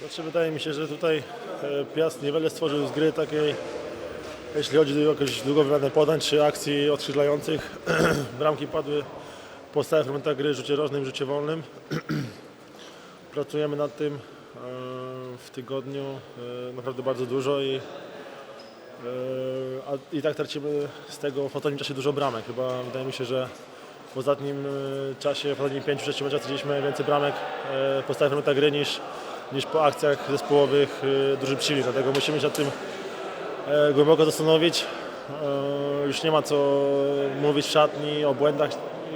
Znaczy wydaje mi się, że tutaj e, Piast niewiele stworzył z gry takiej, jeśli chodzi o jakieś długowymierne podań czy akcji odskrzydlających. Bramki padły po stałych elementach gry, rzucie rożnym, rzucie wolnym. Pracujemy nad tym e, w tygodniu e, naprawdę bardzo dużo i, i tak tracimy z tego w ostatnim czasie dużo bramek. Chyba wydaje mi się, że w ostatnim czasie, w ostatnich 5-6 meczach straciliśmy więcej bramek po stałych elementach gry niż, niż po akcjach zespołowych e, drużyn przeciwnych. Dlatego musimy się nad tym e, głęboko zastanowić. E, Już nie ma co mówić w szatni o błędach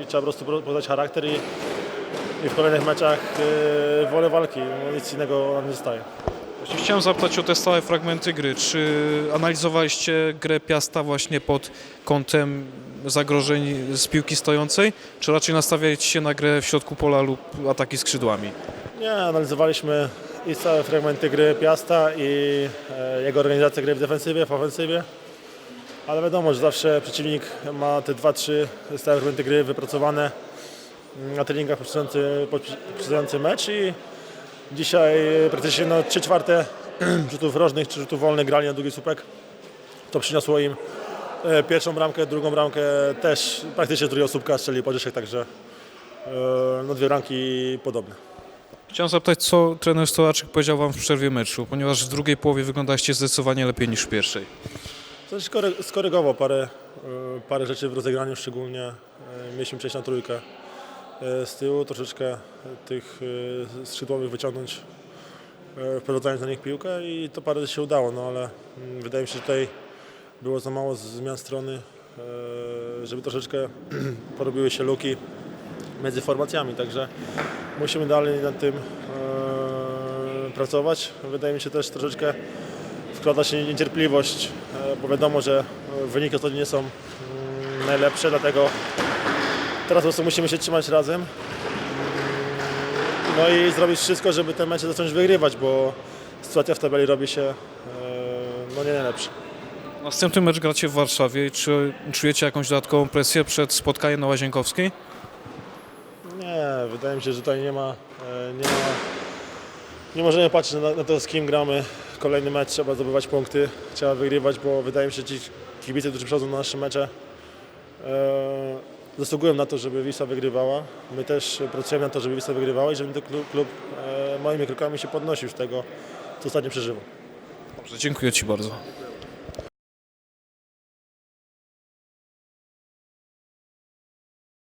trzeba po prostu poznać charakter i, i w kolejnych meczach e, wolę walki. No, nic innego nam nie zostaje. Chciałem zapytać o te stałe fragmenty gry. Czy analizowaliście grę Piasta właśnie pod kątem zagrożeń z piłki stojącej, czy raczej nastawiacie się na grę w środku pola lub ataki skrzydłami? Nie, analizowaliśmy i całe fragmenty gry Piasta i e, jego organizację gry w defensywie, w ofensywie. Ale wiadomo, że zawsze przeciwnik ma te dwa, trzy stałe fragmenty gry wypracowane na treningach poprzedzający, mecz i dzisiaj praktycznie no, 3 czwarte rzutów rożnych czy rzutów wolnych grali na długi słupek. To przyniosło im e, pierwszą bramkę, drugą bramkę też praktycznie drugiego słupka strzeli Podzieszek, także e, no, dwie bramki podobne. Chciałem zapytać, co trener Stolarczyk powiedział Wam w przerwie meczu, ponieważ w drugiej połowie wyglądaście zdecydowanie lepiej niż w pierwszej. Coś skory- skorygował parę, e, parę rzeczy w rozegraniu szczególnie. E, Mieliśmy przejść na trójkę e, z tyłu, troszeczkę tych skrzydłowych wyciągnąć, wprowadzając na nich piłkę i to parę się udało, no ale mm, wydaje mi się, że tutaj było za mało zmian strony, żeby troszeczkę porobiły się luki między formacjami, także musimy dalej nad tym e, pracować. Wydaje mi się też troszeczkę wkłada się niecierpliwość, e, bo wiadomo, że e, wyniki ostatnio nie są mm, najlepsze, dlatego teraz po prostu musimy się trzymać razem. Mm, No i zrobić wszystko, żeby te mecze zacząć wygrywać, bo sytuacja w tabeli robi się e, no nie najlepsza. Następny mecz gracie w Warszawie. Czy czujecie jakąś dodatkową presję przed spotkaniem na Łazienkowskiej? Wydaje mi się, że tutaj nie ma, e, nie ma, nie możemy patrzeć na, na to, z kim gramy. Kolejny mecz trzeba zdobywać punkty, trzeba wygrywać, bo wydaje mi się, że ci kibice, którzy przychodzą na nasze mecze, e, zasługują na to, żeby Wisła wygrywała. My też pracujemy na to, żeby Wisła wygrywała i żeby ten klub, klub e, moimi krokami się podnosił z tego, co ostatnio przeżywał. Dobrze, dziękuję Ci bardzo.